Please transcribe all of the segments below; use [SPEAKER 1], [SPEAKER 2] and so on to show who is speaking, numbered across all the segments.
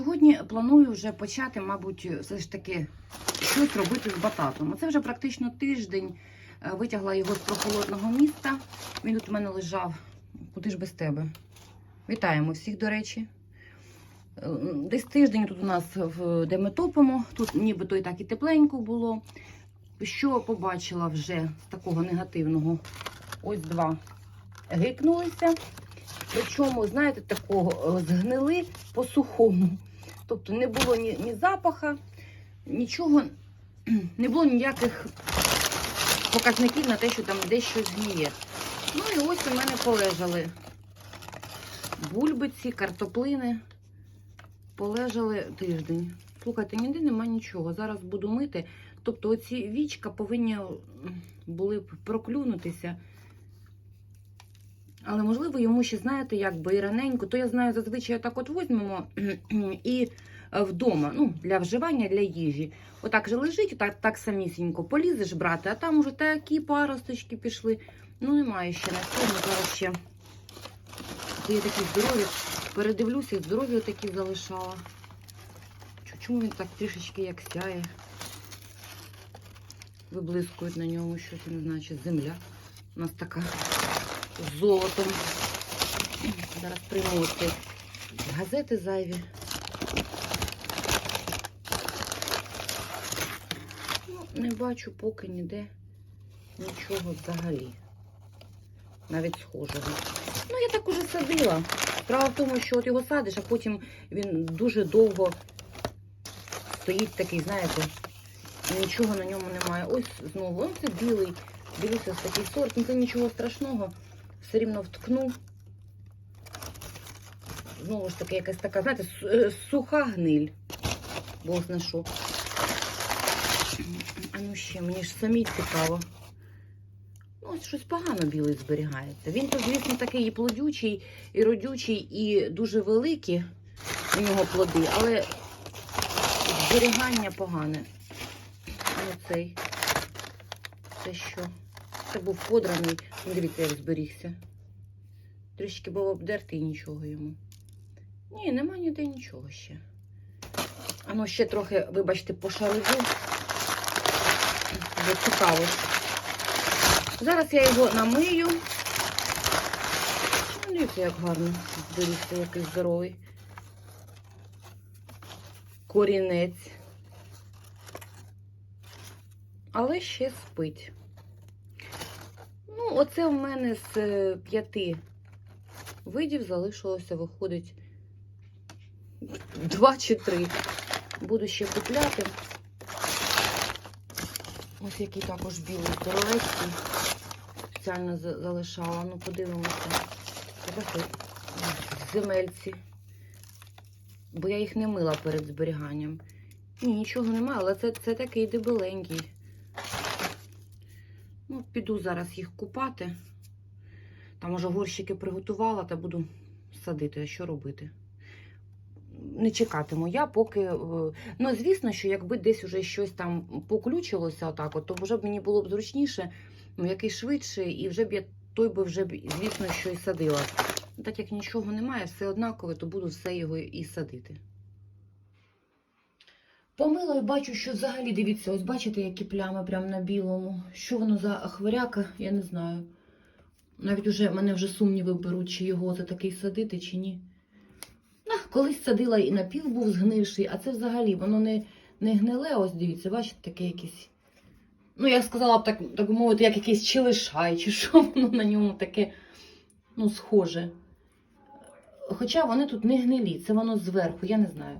[SPEAKER 1] Сьогодні планую вже почати, мабуть, все ж таки щось робити з бататом. Це вже практично тиждень. Е, Витягла його з прохолодного міста. Він тут у мене лежав. Куди ж без тебе? Вітаємо всіх, до речі. Е, Десь тиждень тут у нас, де ми топимо. Тут нібито і так і тепленько було. Що побачила вже з такого негативного? Ось два гикнулися. Причому, знаєте, такого е, згнили по сухому. Тобто не було ні, ні запаха, нічого, не було ніяких показників на те, що там десь щось гніє. Ну і ось у мене полежали бульбиці, картоплини. Полежали тиждень. Слухайте, ніде нема нічого. Зараз буду мити. Тобто оці вічка повинні були б проклюнутися. Але можливо йому ще, знаєте, якби і раненько, то я знаю, зазвичай так от візьмемо і е, вдома, ну, для вживання, для їжі. Отак же лежить, так, так самісінько полізеш брати, а там уже такі паросточки пішли. Ну, немає ще на сьогодні, зараз ще. Є такі здорові. Передивлюся, і здорові такі залишала. Чому він так трішечки як сяє? Виблискують на ньому щось, не знаю, чи земля. У нас така з золотом. Зараз прийму газети зайві. Ну, не бачу поки ніде нічого взагалі. Навіть схожого. Ну, я так уже садила. Справа в тому, що от його садиш, а потім він дуже довго стоїть такий, знаєте, і нічого на ньому немає. Ось знову. Ось це білий. Дивіться, ось такий сорт. Ну, це нічого страшного. Все рівно вткну. Знову ж таки, якась така, знаєте, е, суха гниль. Бог зна що. А ну ще, мені ж самі цікаво. Ну, ось щось погано білий зберігається. Він то, звісно, такий і плодючий, і родючий, і дуже великі у нього плоди, але зберігання погане. Ну цей. Це що? Це був подраний. Ну, дивіться, як зберігся. Трішки був обдертий і нічого йому. Ні, нема ніде нічого ще. А ну ще трохи, вибачте, пошарижу. Бо цікаво. Зараз я його намию. Ну, дивіться, як гарно зберігся, який здоровий. Корінець. Але ще спить. Ну, оце в мене з е, п'яти видів залишилося, виходить, два чи три. Буду ще купляти. Ось який також білий здоровецький. Спеціально залишала. Ну, подивимося. Земельці. Бо я їх не мила перед зберіганням. Ні, нічого немає, але це, це такий дебеленький. Ну, піду зараз їх купати. Там уже горщики приготувала та буду садити. А що робити? Не чекатиму я, поки. е, Ну, звісно, що якби десь уже щось там поключилося, отак, от, то вже б мені було б зручніше, ну, який швидше, і вже б я той би вже звісно, що і садила. Так як нічого немає, все однакове, то буду все його і садити. Помила і бачу, що взагалі дивіться, ось бачите, які плями прямо на білому. Що воно за хворяка, я не знаю. Навіть уже мене вже сумніви беруть, чи його за такий садити, чи ні. А, колись садила і напів був згнивший, а це взагалі воно не, не гниле. Ось дивіться, бачите, таке якесь. Ну, я сказала б так, так мовити, як якийсь челишай, чи що воно на ньому таке, ну, схоже. Хоча вони тут не гнилі, це воно зверху, я не знаю.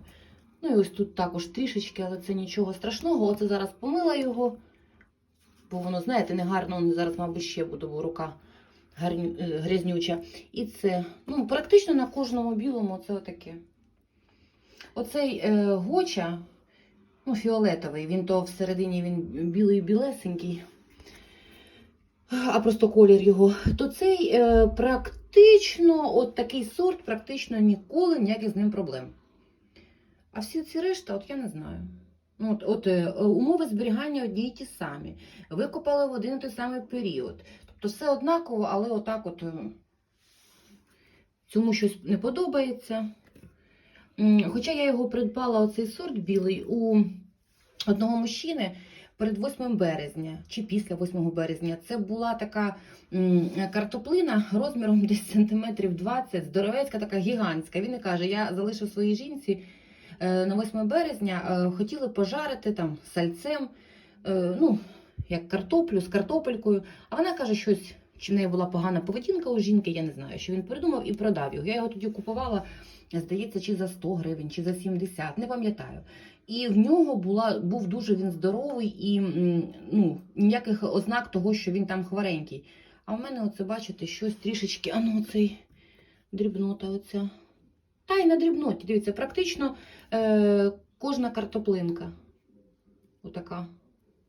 [SPEAKER 1] Ну і ось тут також трішечки, але це нічого страшного. Оце зараз помила його, бо воно, знаєте, не гарно, зараз, мабуть, ще буде, бо рука е, грязнюча. І це, ну, практично на кожному білому це отаке. Оцей е, гоча, ну, фіолетовий, він то всередині він білий білесенький, а просто колір його, то цей е, практично, от такий сорт, практично ніколи ніяких з ним проблем. А всі ці решта, от я не знаю. Ну, От, от е, умови зберігання одні й ті самі. Викопали в один і той самий період. Тобто все однаково, але отак от е, цьому щось не подобається. Хоча я його придбала, оцей сорт білий, у одного мужчини перед 8 березня чи після 8 березня. Це була така картоплина розміром десь сантиметрів 20, здоровецька, така гігантська. Він і каже: я залишив своїй жінці на 8 березня, е, хотіли пожарити там сальцем, е, ну, як картоплю з картопелькою. А вона каже, щось. Чи в неї була погана поведінка у жінки, я не знаю, що він придумав і продав його. Я його тоді купувала, здається, чи за 100 гривень, чи за 70, не пам'ятаю. І в нього була, був дуже він здоровий і ну, ніяких ознак того, що він там хворенький. А в мене, оце, бачите, щось трішечки, а ну оцей дрібнота оця. Та й на дрібноті, дивіться, практично е, кожна картоплинка. Отака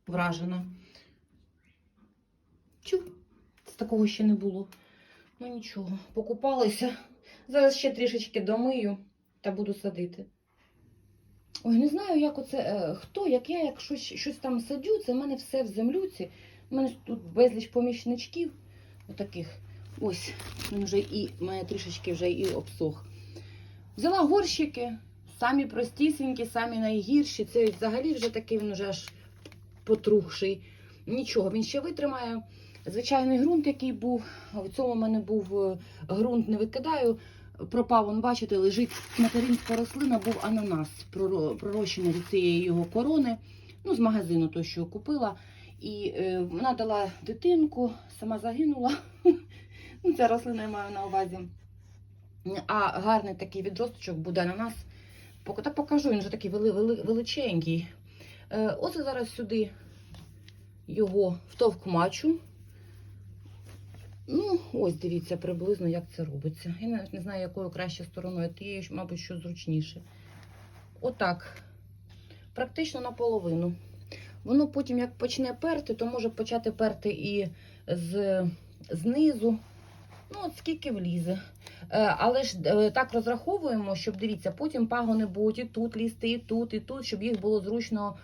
[SPEAKER 1] вражена. Чу, з такого ще не було. Ну нічого, покупалися. Зараз ще трішечки домию та буду садити. Ой, не знаю, як оце, е, хто, як я, як щось, щось там садю, це в мене все в землюці. У мене тут безліч помічничків. Отаких. Ось, він вже і мене трішечки вже і обсох. Взяла горщики, самі простісінькі, самі найгірші. Це взагалі вже такий він вже аж потрухший. Нічого, він ще витримає. Звичайний ґрунт, який був, в цьому в мене був е, ґрунт, не викидаю. Пропав, он, бачите, лежить материнська рослина, був ананас, пророщений від цієї його корони, ну, з магазину той, що купила. І е, вона дала дитинку, сама загинула. Ну, Ця рослина я маю на увазі. А гарний такий відросточок буде ананас. Пок- Та покажу, він вже такий вели, вели, величенький. Е, оце зараз сюди його втовкмачу. Ну, ось дивіться приблизно, як це робиться. Я навіть не знаю, якою краще стороною, тією, мабуть, що зручніше. Отак. Практично наполовину. Воно потім, як почне перти, то може почати перти і з, знизу. Ну, от скільки влізе. Е, але ж е, так розраховуємо, щоб дивіться, потім пагони будуть і тут лізти, і тут, і тут, щоб їх було зручно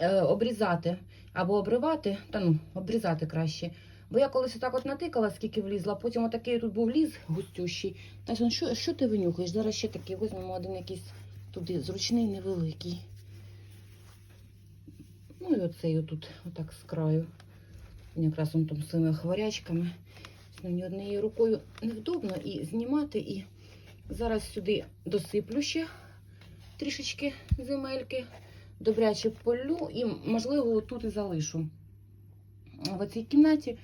[SPEAKER 1] е, обрізати або обривати, та ну, обрізати краще. Бо я колись отак от натикала, скільки влізла, потім отакий тут був ліз густющий. Так, ну, що, що ти винюхаєш? Зараз ще такий візьмемо один якийсь туди зручний, невеликий. Ну і оцей отут, отак з краю. Якраз он там своїми хворячками. Мені однією рукою невдобно і знімати. І зараз сюди досиплю ще трішечки земельки, добряче полю і, можливо, тут і залишу в цій кімнаті,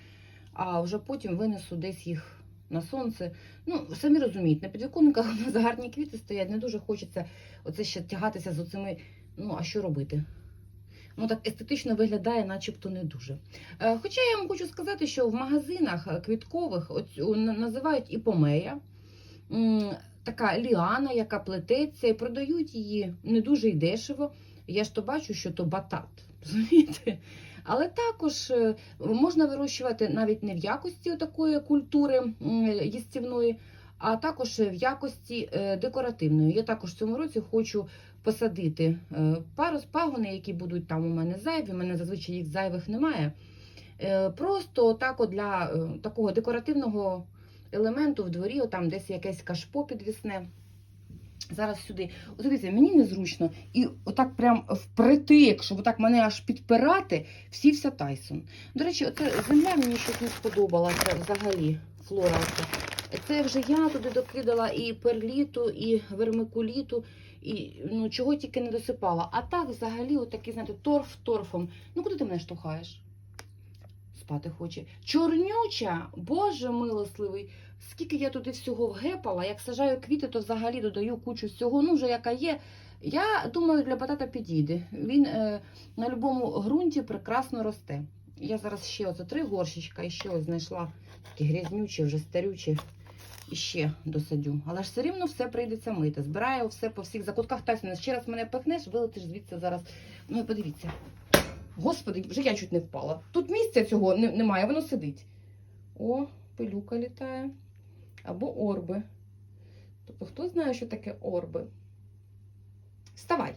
[SPEAKER 1] а вже потім винесу десь їх на сонце. Ну, самі розумієте, на підвіконниках у нас гарні квіти стоять, не дуже хочеться оце ще тягатися з оцими. Ну, а що робити? Ну, так естетично виглядає, начебто не дуже. Е, Хоча я вам хочу сказати, що в магазинах е, квіткових оцю, називають іпомея, така ліана, яка плететься, і продають її не дуже й дешево. Я ж то бачу, що то батат. Розумієте? Але також е, можна вирощувати навіть не в якості такої культури їстівної, а також в якості декоративної. Я також в цьому році хочу посадити е, пару пагони, які будуть там у мене зайві. У мене зазвичай їх зайвих немає. Е, Просто так для е, такого декоративного елементу в дворі, там десь якесь кашпо підвісне. Зараз сюди. От дивіться, мені незручно. І отак прям впритик, щоб отак мене аж підпирати, всівся Тайсон. До речі, оце земля мені щось не сподобалася взагалі. Флора. Це вже я туди докидала і перліту, і вермикуліту, і ну, чого тільки не досипала. А так взагалі, отакий, знаєте, торф торфом. Ну куди ти мене штовхаєш? Спати хоче. Чорнюча, боже милосливий. Скільки я туди всього вгепала, як сажаю квіти, то взагалі додаю кучу всього, ну вже яка є. Я думаю, для батата підійде. Він е, на будь-якому ґрунті прекрасно росте. Я зараз ще оце три горщичка і ще ось знайшла такі грязнючі, вже старючі. І ще досадю. Але ж все рівно все прийдеться мити. Збираю все по всіх закутках. Тайсона, ще раз мене пихнеш, вилетиш звідси зараз. Ну і подивіться. Господи, вже я чуть не впала. Тут місця цього не- немає, воно сидить. О, пилюка літає. Або орби. Тобто, хто знає, що таке орби? Вставай.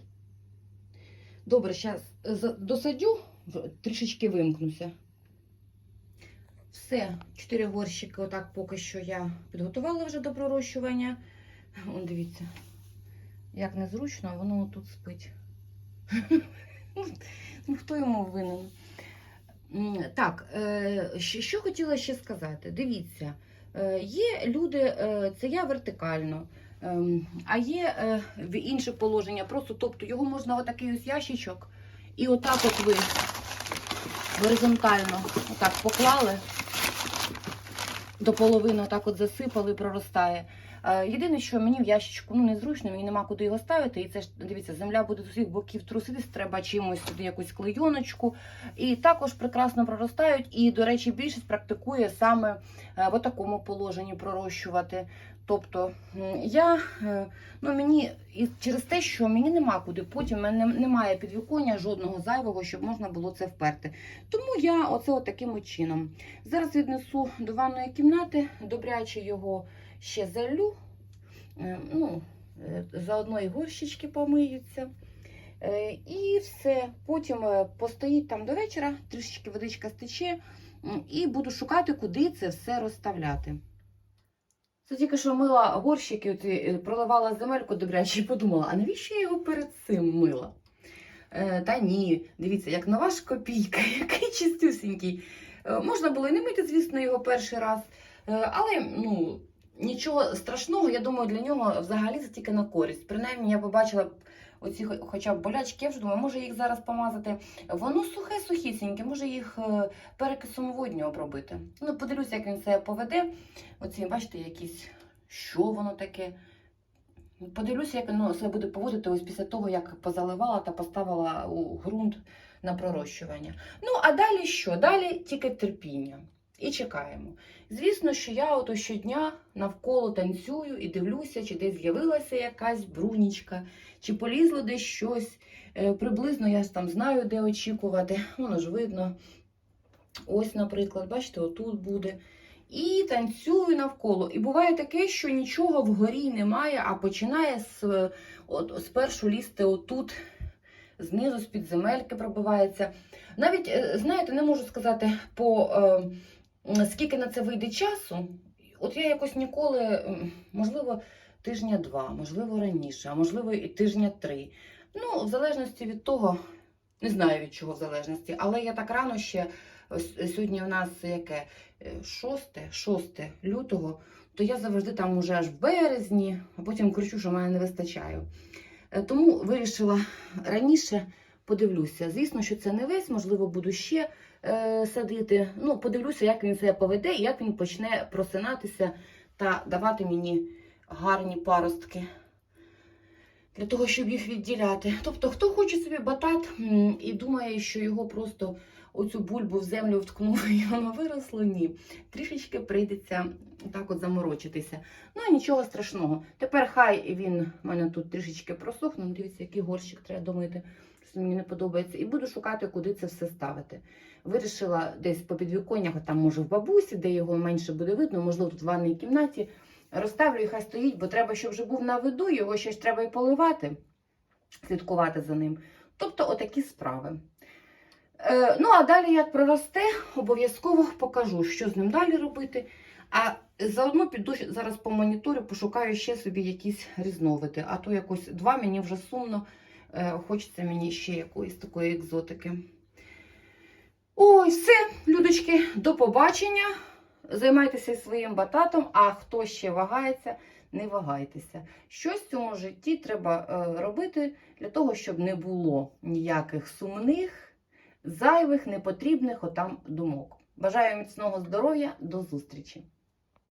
[SPEAKER 1] Добре, зараз досадю, трішечки вимкнуся. Все, чотири горщики, отак поки що я підготувала вже до пророщування. Вон, дивіться. Як незручно, воно тут спить. Ну, хто йому винен? Так, е, що хотіла ще сказати? Дивіться, е, є люди, е, це я вертикально, ем, а є в інше положення. Просто тобто його можна отакий ось ящичок, і отак от ви горизонтально отак поклали, до половини так от засипали, проростає. Е, Єдине, що мені в ящичку ну, незручно, мені нема куди його ставити. І це ж дивіться, земля буде з усіх боків труситись, треба чимось туди якусь клейоночку. І також прекрасно проростають. І, до речі, більшість практикує саме е, в такому положенні пророщувати. Тобто я е, ну мені і через те, що мені нема куди, потім в мене немає підвіконня жодного зайвого, щоб можна було це вперти. Тому я оце таким чином. Зараз віднесу до ванної кімнати, добряче його ще залю. Е, Ну, е, заодно і горщички помиються. І все. Потім постоїть там до вечора, трішечки водичка стече, і буду шукати, куди це все розставляти. Це тільки що мила горщики, от, е, проливала земельку добряче і подумала, а навіщо я його перед цим мила? Е, та ні, дивіться, як нова ж копійка, який чистюсінький. Е, можна було і не мити, звісно, його перший раз. Е, але ну, нічого страшного, я думаю, для нього взагалі це тільки на користь. Принаймні, я побачила оці хоча б болячки, я вже думаю, може їх зараз помазати. Воно сухе, сухісіньке, може їх е, перекисом водню обробити. Ну, подивлюся, як він себе поведе. Оці, бачите, якісь, що воно таке. Подивлюся, як воно себе буде поводити ось після того, як позаливала та поставила у ґрунт на пророщування. Ну, а далі що? Далі тільки терпіння. І чекаємо. Звісно, що я ото щодня навколо танцюю і дивлюся, чи десь з'явилася якась брунічка, чи полізло десь щось. Е, Приблизно я там знаю, де очікувати. Воно ж видно. Ось, наприклад, бачите, отут буде. І танцюю навколо. І буває таке, що нічого вгорі немає, а починає з, от, спершу лізти отут, знизу, з-під земельки пробивається. Навіть, е, знаєте, не можу сказати, по е, скільки на це вийде часу. От я якось ніколи, можливо, тижня два, можливо, раніше, а можливо, і тижня три. Ну, в залежності від того, не знаю від чого в залежності, але я так рано ще. Сьогодні у нас яке 6, 6 лютого, то я завжди там уже аж в березні, а потім кричу, що мене не вистачає. Е, Тому вирішила раніше подивлюся. Звісно, що це не весь, можливо, буду ще е, садити. Ну, подивлюся, як він себе поведе і як він почне просинатися та давати мені гарні паростки. Для того, щоб їх відділяти. Тобто, хто хоче собі батат і думає, що його просто оцю бульбу в землю вткнув і воно виросло, ні. Трішечки прийдеться так от заморочитися. Ну, нічого страшного. Тепер хай він в мене тут трішечки просохне. Ну, Дивіться, який горщик треба домити. Щось мені не подобається. І буду шукати, куди це все ставити. Вирішила десь по підвіконнях, там може в бабусі, де його менше буде видно, можливо, тут в ванній кімнаті. Розставлю і хай стоїть, бо треба, щоб вже був на виду, його ж треба і поливати, слідкувати за ним. Тобто, отакі справи. Е, ну, а далі, як проросте, обов'язково покажу, що з ним далі робити. А заодно піду зараз по монітору, пошукаю ще собі якісь різновиди. А то якось два мені вже сумно. Е, хочеться мені ще якоїсь такої екзотики. Ой, все, людочки, до побачення. Займайтеся своїм бататом, а хто ще вагається, не вагайтеся. Щось в цьому житті треба е, робити для того, щоб не було ніяких сумних, зайвих, непотрібних отам думок. Бажаю міцного здоров'я, до зустрічі!